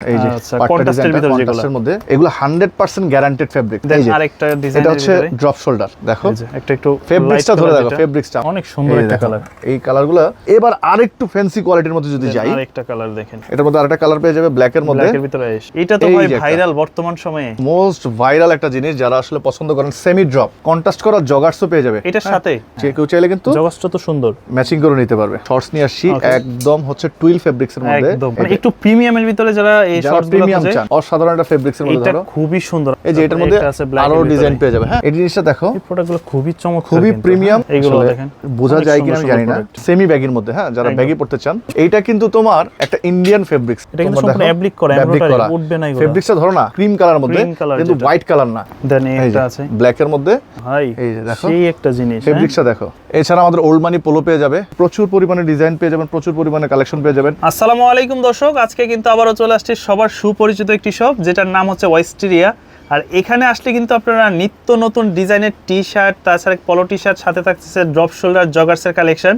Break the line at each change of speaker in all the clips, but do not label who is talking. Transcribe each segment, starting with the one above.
এই যে
আচ্ছা,
পাট্টা
contrast এর
ডিজাইনটা
ভিতরে যেগুলো।
মধ্যে এগুলো 100% গ্যারান্টেড ফেব্রিক
আরেকটা ডিজাইন
এটা হচ্ছে ড্রপ শোল্ডার দেখো।
একটা একটু
ফেব্রিক্সটা ধরে দেখো ফেব্রিক্সটা
অনেক সুন্দর একটা কালার
এই কালারগুলো এবার আরেকটু ফ্যান্সি কোয়ালিটির মধ্যে যদি যাই
আরেকটা কালার দেখেন।
এটার মধ্যে আরেকটা কালার পেয়ে যাবে ব্ল্যাক এর মধ্যে।
ব্ল্যাকের ভিতরে এটা তো ভাই ভাইরাল বর্তমান সময়ে।
মোস্ট ভাইরাল একটা জিনিস যারা আসলে পছন্দ করেন সেমি ড্রপ কন্ট্রাস্ট করা জগার্সও পেয়ে যাবে।
এটার সাথে?
যে কেউ চাইলে কিন্তু
তো সুন্দর।
ম্যাচিং করে নিতে পারবে। শর্টস নিয়ে আসছি একদম হচ্ছে টুইল ফেব্রিক্স এর মধ্যে।
একদম। মানে একটু প্রিমিয়ামের ভিতরে যারা এই শর্টস
প্রিমিয়াম চান অসাধারণ একটা ফেব্রিক্স মধ্যে ধরো।
খুবই সুন্দর।
এই যে এটার মধ্যে
এটা আছে black আরও
ডিজাইন পেয়ে যাবে। হ্যাঁ এই জিনিসটা দেখো।
এই প্রোডাক্টগুলো খুবই চমৎকার
খুবই প্রিমিয়াম
হ্যাঁ? এইগুলো দেখেন
বোঝা যায় কিনা আমি জানি না। সেমি ব্যাগের মধ্যে হ্যাঁ যারা ব্যাগি পড়তে চান এইটা কিন্তু তোমার একটা ইন্ডিয়ান ফেব্রিক্স
এটা কিন্তু সম্পূর্ণ fabric করা, embroidery, উঠবে না এগুলো।
ফেব্রিক্সটা ধরো না ক্রিম কালার মধ্যে কিন্তু হোয়াইট কালার না।
দেন এটা আছে।
ব্ল্যাক এর মধ্যে।
ভাই
এই যে দেখো।
সেই একটা জিনিস হ্যাঁ?
ফেব্রিক্সটা দেখো। এছাড়া আমাদের ওল্ড মানি পোলো পেয়ে যাবে প্রচুর পরিমাণে ডিজাইন পেয়ে যাবেন প্রচুর পরিমাণে কালেকশন পেয়ে যাবেন।
আসসালামু আলাইকুম দর্শক আজকে কিন্তু আবারও চলে আসছে সবার সুপরিচিত একটি শপ যেটার নাম হচ্ছে ওয়েস্টেরিয়া আর এখানে আসলে কিন্তু আপনারা নিত্য নতুন ডিজাইনের টি শার্ট তাছাড়া পলো টি শার্ট সাথে থাকতেছে ড্রপ শোল্ডার জগার্সের কালেকশন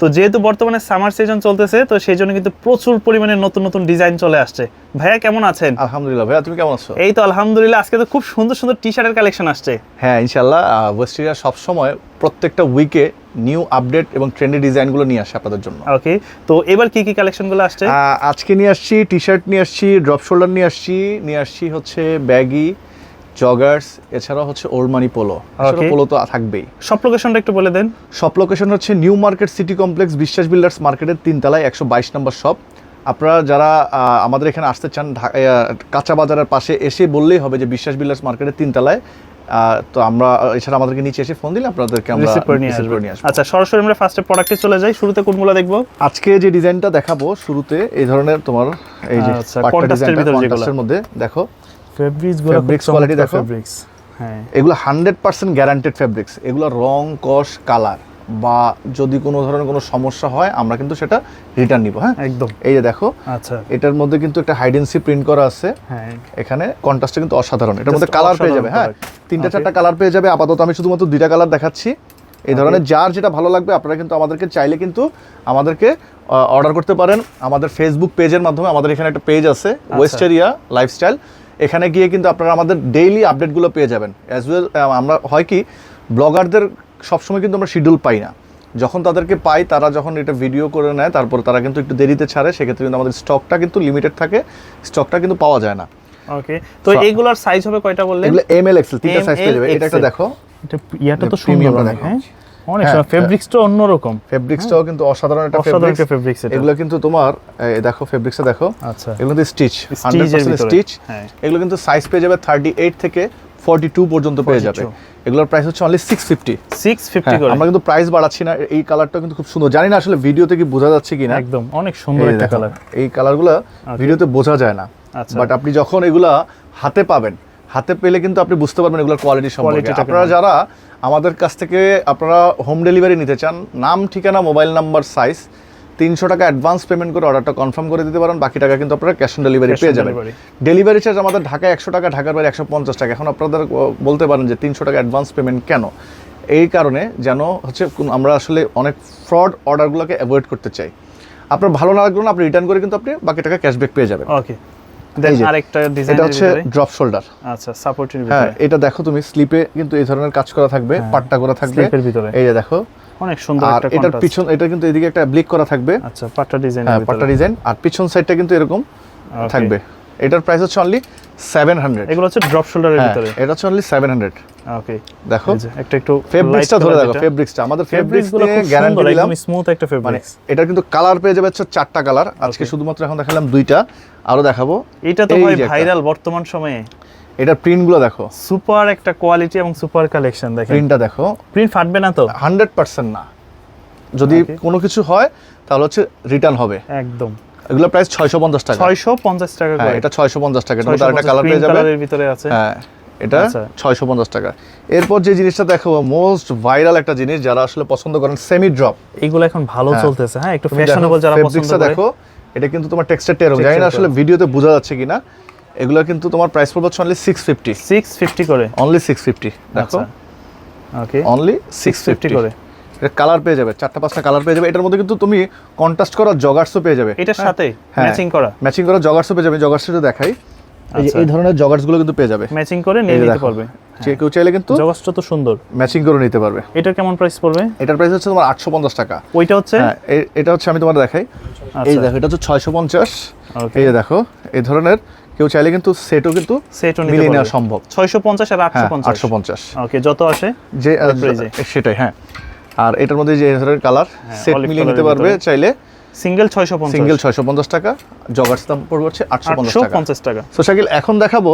তো যেহেতু বর্তমানে সামার সিজন চলতেছে তো সেই জন্য কিন্তু প্রচুর পরিমাণে নতুন নতুন ডিজাইন চলে আসছে। ভাইয়া কেমন আছেন?
আলহামদুলিল্লাহ। ভাইয়া তুমি কেমন আছো?
এই তো আলহামদুলিল্লাহ। আজকে তো খুব সুন্দর সুন্দর টি শার্টের কালেকশন আসছে।
হ্যাঁ ইনশাল্লাহ ওয়েস্টেরিয়া সবসময় প্রত্যেকটা উইকে নিউ আপডেট এবং ট্রেন্ডি ডিজাইনগুলো নিয়ে আসে আপনাদের জন্য।
ওকে তো এবার কি কি কালেকশনগুলো আসছে?
আজকে নিয়ে আসছি টি শার্ট নিয়ে আসছি ড্রপ শোল্ডার নিয়ে আসছি নিয়ে আসছি হচ্ছে ব্যাগি জগার্স এছাড়াও হচ্ছে ওল্ড মানি পোলো পোলো তো থাকবেই।
সব লোকেশনটা একটু বলে দেন।
শপ লোকেশন হচ্ছে new market city complex Biswas builders মার্কেটের তিনতলায় একশো বাইশ নম্বর শপ আপনারা যারা আহ, আমাদের এখানে আসতে চান কাঁচা বাজারের পাশে এসে বললেই হবে যে বিশ্বাস বিল্ডার্স মার্কেটের তিনতলায়। তো আমরা এছাড়া আমাদেরকে নিচে এসে ফোন দিলে আপনাদেরকে আমরা
আচ্ছা সরাসরি আমরা ফার্স্টে প্রোডাক্টে চলে যাই। শুরুতে কোনগুলো দেখব?
আজকে যে ডিজাইনটা দেখাবো শুরুতে এই ধরনের তোমার এই যে
আচ্ছা।
কন্ট্রাস্টের মধ্যে দেখো।
ফেব্রিক্স
Fabrics quality দেখো।
ফেব্রিক্স হ্যাঁ।
এগুলো হান্ড্রেড পার্সেন্ট গ্যারান্টেড ফেব্রিক্স এগুলো রং কস কালার বা যদি কোনো ধরনের কোনো সমস্যা হয় আমরা কিন্তু সেটা রিটার্ন নিব হ্যাঁ?
একদম।
এই যে দেখো
আচ্ছা।
এটার মধ্যে কিন্তু একটা হাইডেন্সি প্রিন্ট করা আছে।
হ্যাঁ।
এখানে কন্ট্রাস্টটা কিন্তু অসাধারণ। এটার মধ্যে কালার পেয়ে যাবে হ্যাঁ? তিনটা চারটা কালার পেয়ে যাবে। আপাতত আমি শুধুমাত্র দুইটা কালার দেখাচ্ছি। এই ধরনের যার যেটা ভালো লাগবে আপনারা কিন্তু আমাদেরকে চাইলে কিন্তু আমাদেরকে অর্ডার করতে পারেন। আমাদের ফেসবুক পেজের মাধ্যমে আমাদের এখানে একটা পেজ আছে ওয়েস্টেরিয়া লাইফস্টাইল এখানে গিয়ে কিন্তু আপনারা আমাদের ডেইলি আপডেটগুলো পেয়ে যাবেন। অ্যাজ ওয়েল আমরা হয় কি ব্লগারদের সবসময় কিন্তু আমরা শিডিউল পাই না। যখন তাদেরকে পাই তারা যখন এটা ভিডিও করে নেয় তারপর তারা কিন্তু একটু দেরিতে ছাড়ে সেক্ষেত্রে কিন্তু আমাদের স্টকটা কিন্তু লিমিটেড থাকে স্টকটা কিন্তু পাওয়া যায় না।
ওকে তো এইগুলোর সাইজ হবে কয়টা বললেন?
এগুলো এম এল এক্সেল তিনটা সাইজ পেয়ে যাবে। এটা একটা দেখো।
এটা ইয়াটা তো সুন্দর
দেখো।
হ্যাঁ অনেক
হ্যাঁ,
সুন্দর ফেব্রিক্সটা অন্যরকম।
ফেব্রিক্সটাও কিন্তু অসাধারণ একটা ফেব্রিক্স
ফেব্রিক্স
এগুলো কিন্তু তোমার দেখো ফেব্রিক্সটা দেখো।
আচ্ছা।
এগুলো কিন্তু স্টিচ
ভিতরে,
স্টিচ
হ্যাঁ।
এগুলো কিন্তু সাইজ পেয়ে যাবে থার্টি এইট থেকে ফর্টি টু পর্যন্ত পেয়ে যাবে। এগুলোর প্রাইস হচ্ছে only six fifty
six fifty করে।
হ্যাঁ, আমরা কিন্তু প্রাইস বাড়াচ্ছি না। এই কালারটা কিন্তু খুব সুন্দর। জানি না আসলে ভিডিওতে কি বোঝা যাচ্ছে কিনা।
একদম অনেক সুন্দর একটা কালার
এই কালারগুলো ভিডিওতে বোঝা যায় না।
আচ্ছা।
বাট আপনি যখন এগুলা হাতে পাবেন হাতে পেলে কিন্তু আপনি বুঝতে পারবেন এগুলোর কোয়ালিটি সম্পর্কে। আপনারা যারা আমাদের কাছ থেকে আপনারা হোম ডেলিভারি নিতে চান নাম ঠিকানা মোবাইল নাম্বার সাইজ তিনশো টাকা অ্যাডভান্স পেমেন্ট করে অর্ডারটা কনফার্ম করে দিতে পারেন বাকি টাকা কিন্তু আপনারা ক্যাশ অন ডেলিভারি পেয়ে যাবেন। ডেলিভারি চার্জ আমাদের ঢাকায় একশো টাকা ঢাকার বাইরে একশো পঞ্চাশ টাকা। এখন আপনাদের বলতে পারেন যে তিনশো টাকা অ্যাডভান্স পেমেন্ট কেন? এই কারণে যেন হচ্ছে আমরা আসলে অনেক ফ্রড অর্ডারগুলোকে অ্যাভয়েড করতে চাই। আপনার ভালো না লাগল না আপনি রিটার্ন করে কিন্তু আপনি বাকি টাকা ক্যাশব্যাক পেয়ে যাবেন।
ওকে আরেকটা ডিজাইন
এটা হচ্ছে ড্রপ শোল্ডার
আচ্ছা সাপোর্টের
হ্যাঁ এটা দেখো তুমি স্লিপে কিন্তু এই ধরনের কাজ করা থাকবে পাট্টা করা থাকবে।
স্লিপের ভিতরে।
এই যে দেখো।
অনেক সুন্দর একটা
এটার পিছন এটা কিন্তু এদিকে একটা ব্লিক করা থাকবে।
আচ্ছা পাট্টা ডিজাইন
হ্যাঁ পাট্টা ডিজাইন আর পিছন সাইডটা কিন্তু এরকম থাকবে। এটার প্রাইস হচ্ছে অনলি সেভেন হান্ড্রেড
এগুলো হচ্ছে ড্রপ শোল্ডারের
হ্যাঁ
ভিতরে।
এটা হচ্ছে অনলি সেভেন হান্ড্রেড
ওকে
দেখো
একটা একটু
ফেব্রিক্সটা ধরে দেখো ফেব্রিক্সটা আমাদের
ফেব্রিক্সগুলো
নিয়ে
খুব
গ্যারান্টি দিলাম।
একদম স্মুথ একটা
মানে এটা কিন্তু কালার পেয়ে যাবে হচ্ছে চারটা কালার আজকে শুধুমাত্র এখন দেখালাম দুইটা। আরও দেখাবো।
এটা তো ভাই ভাইরাল বর্তমান সময়ে।
এটার প্রিন্টগুলো দেখো।
সুপার একটা কোয়ালিটি এবং সুপার কালেকশন দেখেন।
প্রিন্টটা দেখো।
প্রিন্ট ফাটবে না তো?
হান্ড্রেড পার্সেন্ট না। যদি কোনো কিছু হয় তাহলে হচ্ছে রিটার্ন হবে।
একদম।
এগুলো প্রাইস ছয়শো পঞ্চাশ টাকা।
ছয়শো পঞ্চাশ টাকা
হ্যাঁ
করে।
এটা ছয়শো পঞ্চাশ টাকা। এটার মধ্যে
650
আরেকটা কালার পেয়ে যাবে।
এর ভিতরে আছে।
হ্যাঁ এটা
আচ্ছা।
ছয়শো পঞ্চাশ টাকা। এরপর যে জিনিসটা দেখো মোস্ট ভাইরাল একটা জিনিস যারা আসলে পছন্দ করেন সেমি ড্রপ
এইগুলো এখন ভালো
হ্যাঁ।
চলতেছে হ্যাঁ একটু ফ্যাশনেবল যারা পছন্দ করে।
দেখো এটা কিন্তু তোমার টেক্সচার টেরম জানি না আসলে ভিডিওতে বোঝা যাচ্ছে কিনা। এগুলো কিন্তু তোমার প্রাইস পড়বে only six fifty
six fifty করে।
অনলি সিক্স ফিফটি দেখো।
আচ্ছা। Okay
only six
six fifty
fifty
করে।
এটা কালার পেয়ে যাবে চারটা পাঁচটা কালার পেয়ে যাবে। এটার মধ্যে কিন্তু তুমি কন্ট্রাস্ট করা জগার্সও পেয়ে যাবে।
এটার সাথে
হ্যাঁ।
ম্যাচিং করা।
ম্যাচিং করা জগার্সও পেয়ে যাবে জগার্সটা দেখাই। এই
আচ্ছা।
এই ধরনের জগার্সগুলো কিন্তু পেয়ে যাবে।
ম্যাচিং করে নিয়ে নিতে পারবে।
যে কেউ চাইলে কিন্তু
জগসটা তো সুন্দর।
ম্যাচিং করে নিতে পারবে।
এটার কেমন প্রাইস পড়বে?
এটার প্রাইস হচ্ছে তোমার আটশো পঞ্চাশ টাকা।
ওইটা হচ্ছে?
হ্যাঁ এটা হচ্ছে আমি তোমার দেখাই। এই
আচ্ছা।
দেখো এটা হচ্ছে ছয়শো পঞ্চাশ।
ওকে
এই যে দেখো এই ধরনের কেউ চাইলে কিন্তু সেটও কিন্তু
সেটও নিতে
মিলিয়ে নেওয়া সম্ভব।
650 আর
হ্যাঁ
850
আটশো পঞ্চাশ।
ওকে যত আসে
যে? সেটাই হ্যাঁ। আর এটার মধ্যে যে ধরনের কালার সেট মিলিয়ে নিতে পারবে চাইলে
সিঙ্গেল 650
সিঙ্গেল ছয়শো পঞ্চাশ টাকা জগার্স দাম পড়বে হচ্ছে আটশো পঞ্চাশ টাকা।
850 টাকা।
তো শাকিল এখন দেখাবো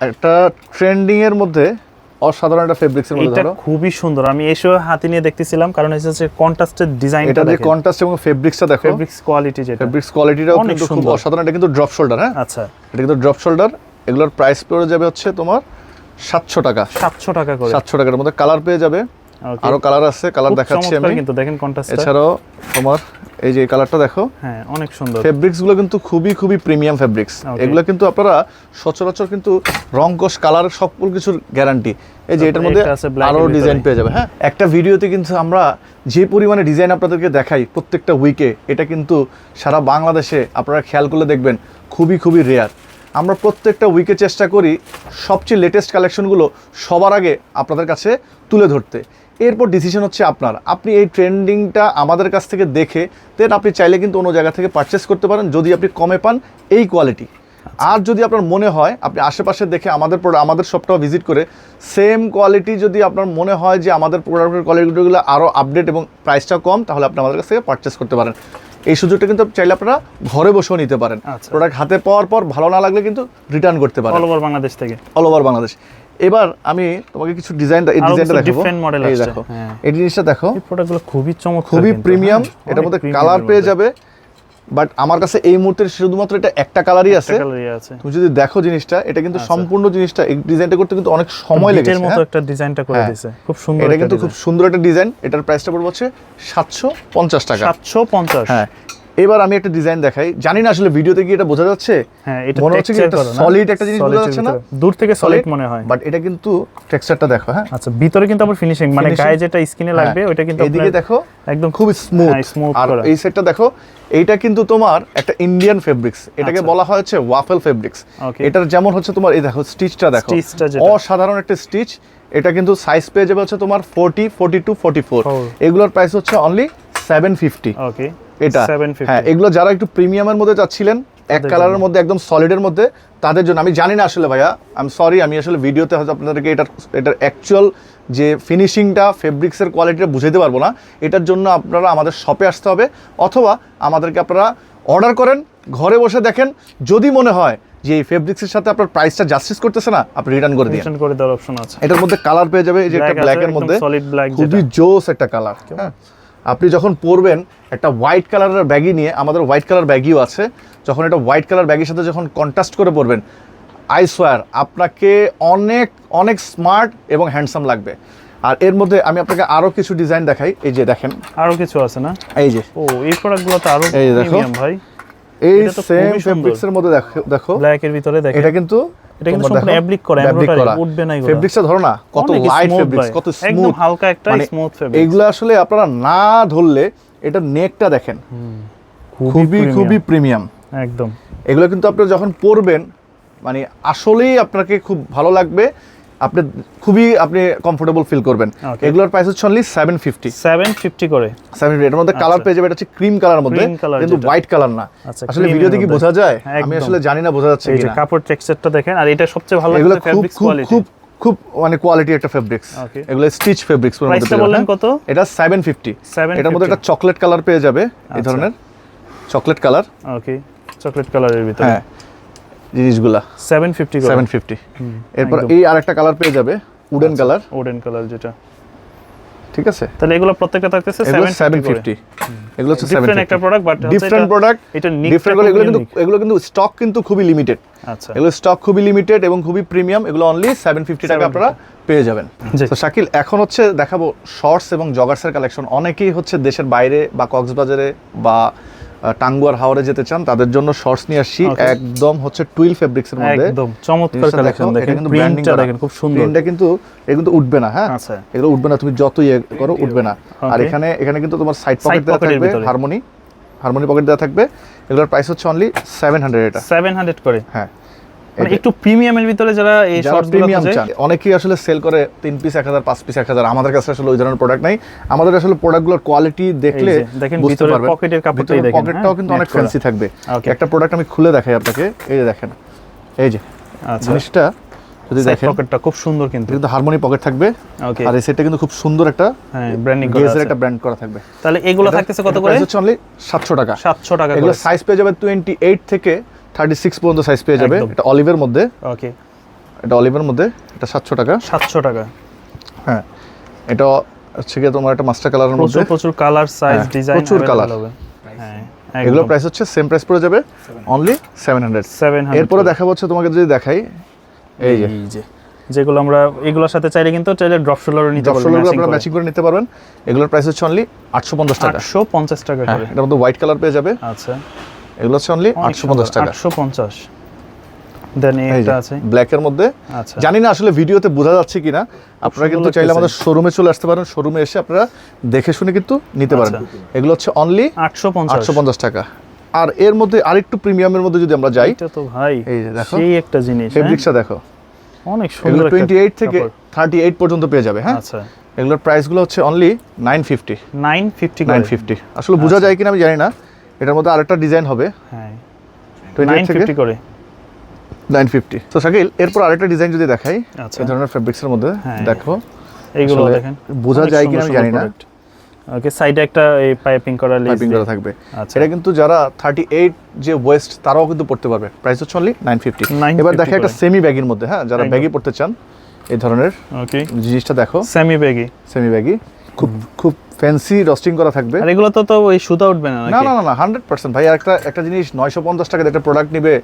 একটা ট্রেন্ডিং এর মধ্যে অসাধারণ একটা ফেব্রিক্সের মধ্যে
এটা
ধরো
খুবই সুন্দর। আমি এসেও হাতে নিয়ে দেখতেছিলাম কারণ হচ্ছে কন্ট্রাস্টেড ডিজাইনটা
এটা যে কন্ট্রাস্ট এবং ফেব্রিক্সটা দেখো
ফেব্রিক্স কোয়ালিটি যেটা।
ফেব্রিক্স কোয়ালিটিটাও কিন্তু খুব। অসাধারণ এটা কিন্তু ড্রপ শোল্ডার হ্যাঁ?
আচ্ছা।
এটা কিন্তু ড্রপ শোল্ডার এগুলোর প্রাইস পড়ে যাবে হচ্ছে তোমার সাতশো টাকা।
700 টাকা করে।
সাতশো টাকার মধ্যে কালার পেয়ে যাবে. আরও কালার আছে কালার দেখাচ্ছি আমি।
কিন্তু দেখেন কন্ট্রাস্টটা
এছাড়াও তোমার এই যে কালারটা দেখো।
হ্যাঁ অনেক সুন্দর।
ফেব্রিক্সগুলো কিন্তু খুবই খুবই প্রিমিয়াম ফেব্রিক্স এগুলো কিন্তু আপনারা সচরাচর কিন্তু রং কোষ কালার সব কিছুর গ্যারান্টি এই যে এটার মধ্যে
আরও
ডিজাইন পেয়ে যাবে হ্যাঁ একটা ভিডিওতে কিন্তু আমরা যে পরিমাণে ডিজাইন আপনাদেরকে দেখাই প্রত্যেকটা উইকে এটা কিন্তু সারা বাংলাদেশে আপনারা খেয়াল করলে দেখবেন খুবই খুবই রেয়ার আমরা প্রত্যেকটা উইকে চেষ্টা করি সবচেয়ে লেটেস্ট কালেকশনগুলো সবার আগে আপনাদের কাছে তুলে ধরতে। এরপর ডিসিশন হচ্ছে আপনার। আপনি এই ট্রেন্ডিংটা আমাদের কাছ থেকে দেখে দেন আপনি চাইলে কিন্তু অন্য জায়গা থেকে পারচেস করতে পারেন যদি আপনি কমে পান এই কোয়ালিটি আর যদি আপনার মনে হয় আপনি আশেপাশে দেখে আমাদের প্রোডাক্ট আমাদের শপটাও ভিজিট করে সেম কোয়ালিটি যদি আপনার মনে হয় যে আমাদের প্রোডাক্টের কোয়ালিটিগুলো আরও আপডেট এবং প্রাইসটা কম তাহলে আপনি আমাদের কাছ থেকে পারচেস করতে পারেন। এই সুযোগটা কিন্তু চাইলে আপনারা ঘরে বসেও নিতে পারেন।
আচ্ছা।
প্রোডাক্ট হাতে পাওয়ার পর ভালো না লাগলে কিন্তু রিটার্ন করতে পারেন।
অল ওভার বাংলাদেশ থেকে।
অল ওভার বাংলাদেশ এবার আমি তোমাকে কিছু ডিজাইন এই ডিজাইনটা দেখাবো।
different model
এই দেখো।
হ্যাঁ।
এই জিনিসটা দেখো।
এই প্রোডাক্টগুলো খুবই চমৎকার
খুবই প্রিমিয়াম
হ্যাঁ,
এটার মধ্যে কালার পেয়ে যাবে। বাট আমার কাছে এই মুহূর্তে শুধুমাত্র এটা একটা কালারই আছে।
আছে।
তুমি যদি দেখো জিনিসটা এটা কিন্তু
আচ্ছা।
সম্পূর্ণ জিনিসটা। এই ডিজাইনটা করতে কিন্তু অনেক সময় লেগেছে
মতো
হ্যাঁ?
একটা ডিজাইনটা করে। দিয়েছে। খুব সুন্দর
এটা কিন্তু খুব সুন্দর একটা ডিজাইন এটার প্রাইসটা পড়বে হচ্ছে সাতশো পঞ্চাশ টাকা।
750
হ্যাঁ। এবার আমি একটা ডিজাইন দেখাই। জানি না আসলে ভিডিওতে কি এটা বোঝা যাচ্ছে?
হ্যাঁ এটা
মনে হচ্ছে কি
texture
একটা জিনিস বোঝা যাচ্ছে না?
দূর থেকে সলিড মনে হয়।
বাট এটা কিন্তু টেক্সচারটা দেখো হ্যাঁ?
আচ্ছা ভিতরে কিন্তু আবার ফিনিশিং মানে গায়ে যেটা স্কিনে লাগবে
হ্যাঁ,
ওইটা কিন্তু আপনার
দেখো
একদম
খুব স্মুথ
হ্যাঁ, smooth
আর এই সেটটা দেখো এইটা কিন্তু তোমার একটা ইন্ডিয়ান ফেব্রিক্স এটাকে
আচ্ছা।
বলা হয়েছে ওয়াফেল ফেব্রিক্স এটার যেমন হচ্ছে তোমার এই দেখো স্টিচটা দেখো। অসাধারণ একটা স্টিচ এটা কিন্তু সাইজ পেয়ে যাবে হচ্ছে তোমার forty forty two forty four. এগুলোর প্রাইস হচ্ছে অনলি সেভেন ফিফটি
ওকে
এটা।
750
হ্যাঁ এগুলো যারা একটু প্রিমিয়ামের মধ্যে চাচ্ছিলেন এক কালারের মধ্যে একদম সলিডের মধ্যে তাদের জন্য। আমি জানি না আসলে ভাইয়া আই এম সরি আমি আসলে ভিডিওতে হয়তো আপনাদেরকে এটার এটার অ্যাকচুয়াল যে ফিনিশিংটা ফেব্রিক্সের কোয়ালিটিটা বুঝাতে পারব না। এটার জন্য আপনারা আমাদের শপে আসতে হবে অথবা আমাদেরকে আপনারা অর্ডার করেন ঘরে বসে দেখেন। যদি মনে হয় যে এই ফেব্রিক্সের সাথে আপনার প্রাইসটা জাস্টিস করতেছে না আপনি রিটার্ন করে দিন
করে দেওয়ার অপশন আছে।
এটার মধ্যে কালার পেয়ে যাবে এই যে একটা ব্ল্যাকের
একদম
মধ্যে।
solid black
খুবই জোস একটা কালার হ্যাঁ। আপনি যখন পরবেন একটা হোয়াইট কালারের ব্যাগি নিয়ে আমাদের হোয়াইট কালার ব্যাগিও আছে যখন এটা হোয়াইট কালার ব্যাগের সাথে যখন কন্ট্রাস্ট করে পরবেন আই সোয়ার আপনাকে অনেক অনেক স্মার্ট এবং হ্যান্ডসাম লাগবে। আর এর মধ্যে আমি আপনাকে আরও কিছু ডিজাইন দেখাই এই যে দেখেন।
আরও কিছু আছে না?
এই যে।
ও এই প্রোডাক্টগুলো তো আরও
এই দেখো।
ভাই।
এই সেম
খুবই
ফেব্রিক্স এর মধ্যে দেখো দেখো।
ব্ল্যাক এর ভিতরে দেখেন।
এটা কিন্তু
এটা কিন্তু সম্পূর্ণ fabric করা, embroidery, উঠবে না
ফেব্রিক্সটা ধরো না কত লাইট ফেব্রিক্স। কত
একদম হালকা একটা smooth fabrics।
এগুলো আসলে আপনারা না ধরলে এটা নেকটা দেখেন। খুবই খুবই প্রিমিয়াম
একদম।
এগুলো কিন্তু আপনি যখন পরবেন মানে আসলেই আপনাকে খুব ভালো লাগবে। আপনি খুবই আপনি কমফোর্টেবল ফিল করবেন. এগুলোর প্রাইস হচ্ছে অনলি সেভেন ফিফটি
750 করে।
সেভেন এর মধ্যে কালার
আচ্ছা।
পেয়ে যাবে এটা হচ্ছে ক্রিম কালার মধ্যে কিন্তু হোয়াইট কালার না।
আচ্ছা,
আসলে
এর
ভিডিওতে কি বোঝা যায়? আমি আসলে জানি না বোঝা যাচ্ছে কিনা।
কাপড় টেক্সচারটা দেখেন আর এটা সবচেয়ে ভালো
এগুলো খুব খুব খুব মানে কোয়ালিটি একটা ফেব্রিক্স এগুলো স্টিচ ফেব্রিক্স
প্রাইসটা বললেন কত?
এটা সেভেন ফিফটি
750
এটার মধ্যে একটা চকলেট কালার পেয়ে যাবে এই
আচ্ছা।
ধরনের। চকলেট কালার
ওকে চকলেট কালারের ভিতরে।
হ্যাঁ। জিনিসগুলা।
750 করে।
সেভেন ফিফটি এরপর এই আরেকটা কালার পেয়ে যাবে উডেন কালার
উডেন কালার যেটা।
ঠিক আছে?
তাহলে এগুলো প্রত্যেকটা থাকতেছে 750
সেভেন
করে।
ফিফটি এগুলো হচ্ছে
ডিফারেন্ট একটা প্রোডাক্ট বাট
ডিফারেন্ট প্রোডাক্ট
এটা
ডিফারেন্ট এগুলো কিন্তু এগুলো কিন্তু স্টক কিন্তু খুবই লিমিটেড
আচ্ছা।
এগুলো স্টক খুবই লিমিটেড এবং খুবই প্রিমিয়াম এগুলো অনলি সেভেন ফিফটি টাকা আপনারা পেয়ে যাবেন। তো শাকিল এখন হচ্ছে দেখাবো শর্টস এবং জগার্সের কালেকশন অনেকেই হচ্ছে দেশের বাইরে বা কক্সবাজারে বা টাঙ্গুয়ার হাওড়ে যেতে চান তাদের জন্য শর্টস নিয়ে আসছি। একদম হচ্ছে টুইল ফেব্রিক্স এর মধ্যে।
একদম চমৎকার কালেকশন দেখেন
কিন্তু ব্র্যান্ডিংটা
দেখেন খুব সুন্দর।
প্রিন্টটা কিন্তু এগুলো কিন্তু উঠবে না হ্যাঁ?
আচ্ছা।
এগুলো উঠবে না তুমি যত ইয়ে করো উঠবে না। আর এখানে এখানে কিন্তু তোমার সাইড পকেট দেওয়া থাকবে। হারমোনি হারমোনি পকেট দেওয়া থাকবে। এগুলোর প্রাইস হচ্ছে অনলি সেভেন হান্ড্রেড এটা।
700 করে।
হ্যাঁ।
একটু প্রিমিয়ামের ভিতরে যারা এই শর্টস
প্রিমিয়াম চান অনেকেই আসলে সেল করে তিন পিস এক হাজার পাঁচ পিস এক হাজার। আমাদের কাছে আসলে ওই ধরনের প্রোডাক্ট নাই। আমাদের আসলে প্রোডাক্টগুলোর কোয়ালিটি দেখলে
দেখেন
পারবেন।
পকেটের কাপড়টাই দেখেন,
পকেটটাও
হ্যাঁ,
কিন্তু অনেক ফ্যান্সি থাকবে। একটা প্রোডাক্ট আমি খুলে দেখাই আপনাকে। এই যে দেখেন। এই যে
আচ্ছা।
জিনিসটা যদি দেখেন
পকেটটা খুব সুন্দর কিন্তু।
কিন্তু হারমোনি পকেট থাকবে।
ওকে
আর এই সেটটা কিন্তু খুব সুন্দর একটা
হ্যাঁ ব্র্যান্ডিং করা আছে।
একটা ব্র্যান্ড করা থাকবে।
তাহলে এগুলো থাকতেছে কত করে?
হচ্ছে অনলি সাতশো টাকা।
700 টাকা
এগুলো সাইজ পেয়ে যাবে টোয়েন্টি এইট থেকে থার্টি সিক্স পর্যন্ত সাইজ পেয়ে যাবে। এটা অলিভের মধ্যে।
ওকে
এটা অলিভের মধ্যে এটা সাতশো টাকা।
700 টাকা।
হ্যাঁ এটা হচ্ছে গিয়ে তোমার একটা মাস্টার কালারের মধ্যে।
প্রচুর কালার সাইজ
হ্যাঁ,
ডিজাইন
প্রচুর colour।
হ্যাঁ
এগুলোর প্রাইস হচ্ছে সেম প্রাইস পড়ে যাবে অনলি সেভেন হান্ড্রেড
700
এরপরে দেখা হচ্ছে তোমাকে যদি দেখাই এই যে।
যেগুলো আমরা এগুলোর সাথে চাইলে কিন্তু চাইলে ড্রপ শোলারও নিতে পারবেন ম্যাচিং
আপনারা
করে।
ম্যাচিং করে নিতে পারবেন। এগুলোর প্রাইস হচ্ছে অনলি আটশো পঞ্চাশ টাকা।
850 টাকা
হ্যাঁ
করে।
এটার মধ্যে হোয়াইট কালার পেয়ে যাবে।
আচ্ছা।
এগুলো হচ্ছে অনলি আটশো পঞ্চাশ টাকা।
850 দেন এটা আছে।
ব্ল্যাকের মধ্যে।
আচ্ছা।
জানি না আসলে ভিডিওতে বোঝা যাচ্ছে কিনা। আপনারা কিন্তু চাইলে আমাদের শোরুমে চলে আসতে পারেন। শোরুমে এসে আপনারা দেখে শুনে কিন্তু নিতে পারেন।
আচ্ছা।
এগুলো হচ্ছে অনলি
850
আটশো পঞ্চাশ টাকা। আর এর মধ্যে আরেকটু প্রিমিয়ামের মধ্যে যদি আমরা যাই
এটা তো ভাই
এই দেখো
একটা জিনিস হ্যাঁ?
ফেব্রিক্সটা দেখো।
অনেক সুন্দর একটা
টোয়েন্টি এইট থেকে
কাপড়।
থার্টি এইট পর্যন্ত পেয়ে যাবে হ্যাঁ?
আচ্ছা।
এগুলোর প্রাইসগুলো হচ্ছে only nine fifty
950
nine fifty আসলে বোঝা যায় কিনা আমি জানি না। এটার মধ্যে আরেকটা ডিজাইন হবে।
হ্যাঁ।
টোয়েন্টি এইট থেকে
950 করে।
নাইন ফিফটি তো শাকিল এরপর আরেকটা ডিজাইন যদি দেখাই
আচ্ছা।
এই ধরনের ফেব্রিক্সের মধ্যে
হ্যাঁ।
দেখো।
এইগুলো দেখেন।
বোঝা যায় কিনা আমি জানি না।
ওকে সাইডে একটা এই পাইপিং করা লেস
পাইপিং করা থাকবে।
আচ্ছা।
এটা কিন্তু যারা থার্টি এইট যে ওয়েস্ট তারাও কিন্তু পড়তে পারবে। প্রাইস হচ্ছে অনলি নাইন ফিফটি
950
এবার দেখে একটা সেমি ব্যাগের মধ্যে হ্যাঁ যারা ব্যাগি পড়তে চান এই ধরনের
ওকে
জিনিসটা দেখো।
সেমি ব্যাগি
সেমি ব্যাগি খুব খুব ফ্যান্সি রস্টিং করা থাকবে।
আর এগুলো তো তো ওই সুতা উঠবে না
না না না না হান্ড্রেড পার্সেন্ট ভাই একটা একটা জিনিস নয়শো পঞ্চাশ টাকা একটা প্রোডাক্ট নিবে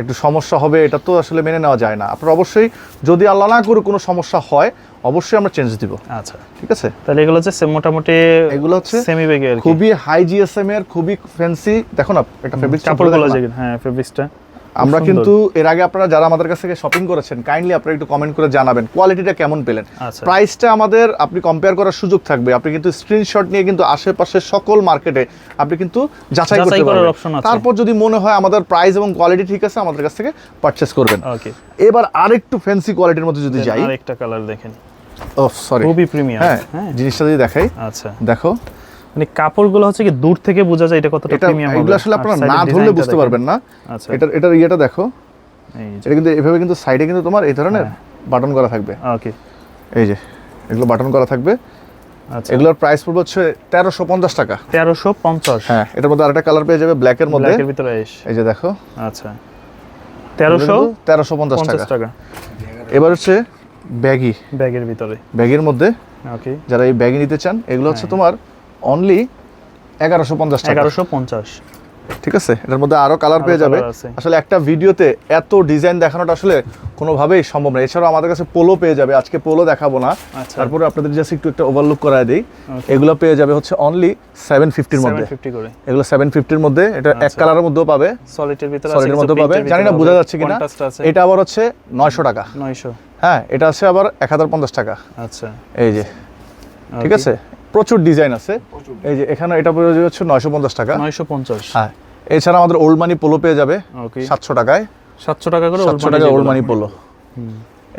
একটু সমস্যা হবে এটা তো আসলে মেনে নেওয়া যায় না। আপনার অবশ্যই যদি আল্লাহ না করে কোনো সমস্যা হয় অবশ্যই আমরা চেঞ্জ দিব।
আচ্ছা।
ঠিক আছে?
তাহলে এগুলো হচ্ছে মোটামুটি
এগুলো হচ্ছে
সেমি ব্যাগি
খুবই হাই জিএসএম এর খুবই ফ্যান্সি দেখো না একটা ফেব্রিক
কাপড়গুলো যে হ্যাঁ ফেব্রিক্সটা
আমরা কিন্তু এর আগে আপনারা যারা আমাদের কাছ থেকে শপিং করেছেন কাইন্ডলি আপনারা একটু কমেন্ট করে জানাবেন কোয়ালিটিটা কেমন পেলেন?
আচ্ছা।
প্রাইসটা আমাদের আপনি কম্পেয়ার করার সুযোগ থাকবে। আপনি কিন্তু স্ক্রিনশট নিয়ে কিন্তু আশেপাশের সকল মার্কেটে আপনি কিন্তু যাচাই করতে পারবেন। তারপর যদি মনে হয় আমাদের প্রাইস এবং কোয়ালিটি ঠিক আছে আমাদের কাছ থেকে পারচেস করবেন।
ওকে
এবার আরেকটু ফ্যান্সি কোয়ালিটির মধ্যে যদি যাই।
আরেকটা কালার দেখেন।
ও সরি
খুবই প্রিমিয়াম
হ্যাঁ। জিনিসটা যদি দেখাই।
আচ্ছা।
দেখো।
মানে কাপড়গুলো হচ্ছে কি দূর থেকে বোঝা যায় এটা কতটা
এটা
প্রিমিয়াম
এগুলো আসলে আপনারা না ধরলে বুঝতে পারবেন না।
আচ্ছা।
এটার এটার ইয়েটা দেখো।
এই
এটা কিন্তু এভাবে কিন্তু সাইডে কিন্তু তোমার এই ধরনের
হ্যাঁ।
বাটন করা থাকবে।
ওকে
এই যে এগুলো বাটন করা থাকবে।
আচ্ছা।
এগুলোর প্রাইস পড়বে হচ্ছে তেরোশো পঞ্চাশ টাকা।
তেরোশো পঞ্চাশ।
হ্যাঁ এটার মধ্যে আরেকটা কালার পেয়ে যাবে ব্ল্যাকের মধ্যে।
ব্ল্যাকের ভিতরে এস।
এই যে দেখো।
আচ্ছা। তেরোশো
তেরোশো পঞ্চাশ টাকা। এবার হচ্ছে ব্যাগি
ব্যাগের ভিতরে।
ব্যাগের মধ্যে
ওকে
যারা এই ব্যাগি নিতে চান এগুলো হচ্ছে
হ্যাঁ।
তোমার অনলি এগারোশো পঞ্চাশ
এগারোশো পঞ্চাশ।
ঠিক আছে? এটার মধ্যে আরও কালার পেয়ে যাবে। আসলে একটা ভিডিওতে এত ডিজাইন দেখানোটা আসলে কোনোভাবেই সম্ভব না। এছাড়াও আমাদের কাছে পোলো পেয়ে যাবে। আজকে পোলো দেখাবো না।
আচ্ছা।
তারপরে আপনাদের জাস্ট একটু একটা ওভারলুক করায় দিই। এগুলো পেয়ে যাবে হচ্ছে অনলি সেভেন ফিফটির মধ্যে। এগুলো সেভেন ফিফটির মধ্যে। এটা এক
আচ্ছা।
কালারের মধ্যেও পাবে।
সলিডের ভিতরে
সলিডের মধ্যে পাবে। জানি না বোঝা যাচ্ছে কিনা। এটা আবার হচ্ছে নয়শো টাকা।
নয়শো।
হ্যাঁ এটা আছে আবার এক হাজার পঞ্চাশ টাকা।
আচ্ছা।
এই যে। ঠিক আছে? প্রচুর ডিজাইন আছে। এই যে এখানে এটা পড়ে হচ্ছে নয়শো পঞ্চাশ টাকা।
নয়শো পঞ্চাশ।
হ্যাঁ এছাড়া আমাদের ওল্ড মানি পোলো পেয়ে যাবে
ওকে
সাতশো টাকায়।
সাতশো টাকা করে
সাতশো টাকা ওল্ড মানি পোলো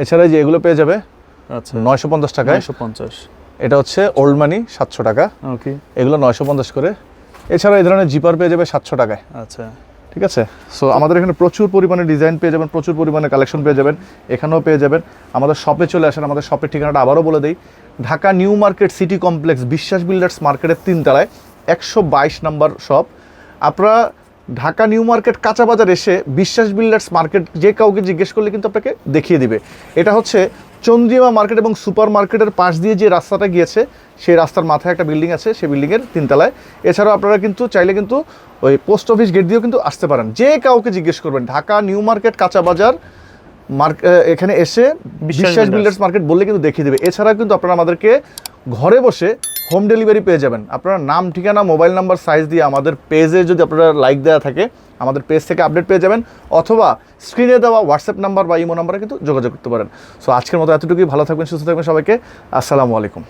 এছাড়া যে এগুলো পেয়ে যাবে
আচ্ছা।
নয়শো পঞ্চাশ টাকায়।
নয়শো পঞ্চাশ।
এটা হচ্ছে ওল্ড মানি সাতশো টাকা।
ওকে
এগুলো নয়শো পঞ্চাশ করে। এছাড়া এই ধরনের জিপার পেয়ে যাবে সাতশো টাকায়।
আচ্ছা।
ঠিক আছে? সো আমাদের এখানে প্রচুর পরিমাণে ডিজাইন পেয়ে যাবেন, প্রচুর পরিমাণে কালেকশন পেয়ে যাবেন, এখানেও পেয়ে যাবেন। আমাদের শপে চলে আসেন, আমাদের শপের ঠিকানাটা আবারও বলে দিই। Dhaka new market city complex, Biswas builders মার্কেটের তিনতলায়, একশো বাইশ নম্বর শপ আপনারা ঢাকা নিউ মার্কেট কাঁচা বাজার এসে, বিশ্বাস বিল্ডার্স মার্কেট যে কাউকে জিজ্ঞেস করলে কিন্তু আপনাকে দেখিয়ে দিবে। এটা হচ্ছে চন্দ্রিমা মার্কেট এবং সুপার মার্কেটের পাশ দিয়ে যে রাস্তাটা গিয়েছে সেই রাস্তার মাথায় একটা বিল্ডিং আছে সেই বিল্ডিংয়ের তিনতলায়। এছাড়াও আপনারা কিন্তু চাইলে কিন্তু ওই পোস্ট অফিস গেট দিয়েও কিন্তু আসতে পারেন। যে কাউকে জিজ্ঞেস করবেন ঢাকা নিউ মার্কেট কাঁচা বাজার মার্ক- এখানে এসে বিশ্বাস বিল্ডার্স মার্কেট বললে কিন্তু দেখিয়ে দেবে। এছাড়াও কিন্তু আপনারা আমাদেরকে ঘরে বসে হোম ডেলিভারি পেয়ে যাবেন। আপনারা নাম, ঠিকানা, মোবাইল নাম্বার, সাইজ দিয়ে আমাদের পেজে যদি আপনারা লাইক দেওয়া থাকে, আমাদের পেজ থেকে আপডেট পেয়ে যাবেন, অথবা স্ক্রিনে দেওয়া হোয়াটসঅ্যাপ নাম্বার বা ইমো নাম্বারে কিন্তু যোগাযোগ করতে পারেন। সো আজকের মতো এতটুকুই। ভালো থাকবেন, সুস্থ থাকবেন সবাইকে। আসসালামু আলাইকুম।